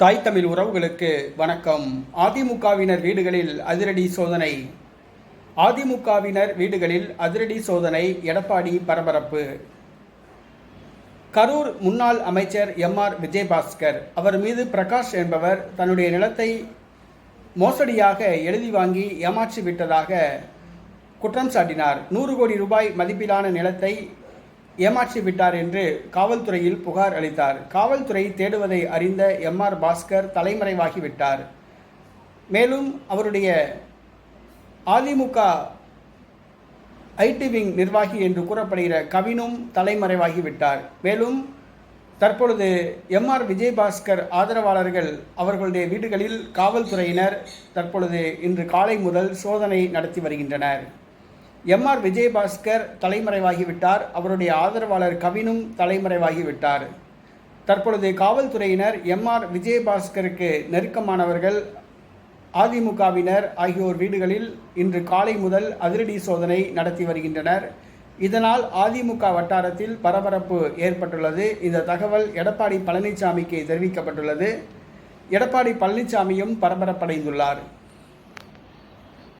தாய் தமிழ் உறவுகளுக்கு வணக்கம். அதிமுகவினர் வீடுகளில் அதிரடி சோதனை. அதிமுகவினர் வீடுகளில் அதிரடி சோதனை எடப்பாடி பரபரப்பு. கரூர் முன்னாள் அமைச்சர் எம் ஆர் விஜயபாஸ்கர் அவர் மீது பிரகாஷ் என்பவர் தன்னுடைய நிலத்தை மோசடியாக எழுதி வாங்கி ஏமாற்றி விட்டதாக குற்றம் சாட்டினார். நூறு கோடி ரூபாய் மதிப்பிலான நிலத்தை ஏமாற்றி விட்டார் என்று காவல்துறையில் புகார் அளித்தார். காவல்துறை தேடுவதை அறிந்த எம். ஆர். பாஸ்கர் தலைமறைவாகிவிட்டார் மேலும் அவருடைய அதிமுக ஐடி விங் நிர்வாகி என்று கூறப்படுகிற கவினும் தலைமறைவாகிவிட்டார் மேலும் தற்பொழுது எம். ஆர். விஜயபாஸ்கர் ஆதரவாளர்கள் அவர்களுடைய வீடுகளில் காவல்துறையினர் தற்பொழுது இன்று காலை முதல் சோதனை நடத்தி வருகின்றனர். எம் ஆர் விஜயபாஸ்கர் தலைமறைவாகிவிட்டார். அவருடைய ஆதரவாளர் கவினும் தலைமறைவாகிவிட்டார். தற்பொழுது காவல்துறையினர் எம் ஆர் விஜயபாஸ்கருக்கு நெருக்கமானவர்கள். அதிமுகவினர் ஆகியோர் வீடுகளில் இன்று காலை முதல் அதிரடி சோதனை நடத்தி வருகின்றனர். இதனால் அதிமுக வட்டாரத்தில் பரபரப்பு ஏற்பட்டுள்ளது. இந்த தகவல் எடப்பாடி பழனிசாமிக்கு தெரிவிக்கப்பட்டுள்ளது. எடப்பாடி பழனிசாமியும் பரபரப்படைந்துள்ளார்.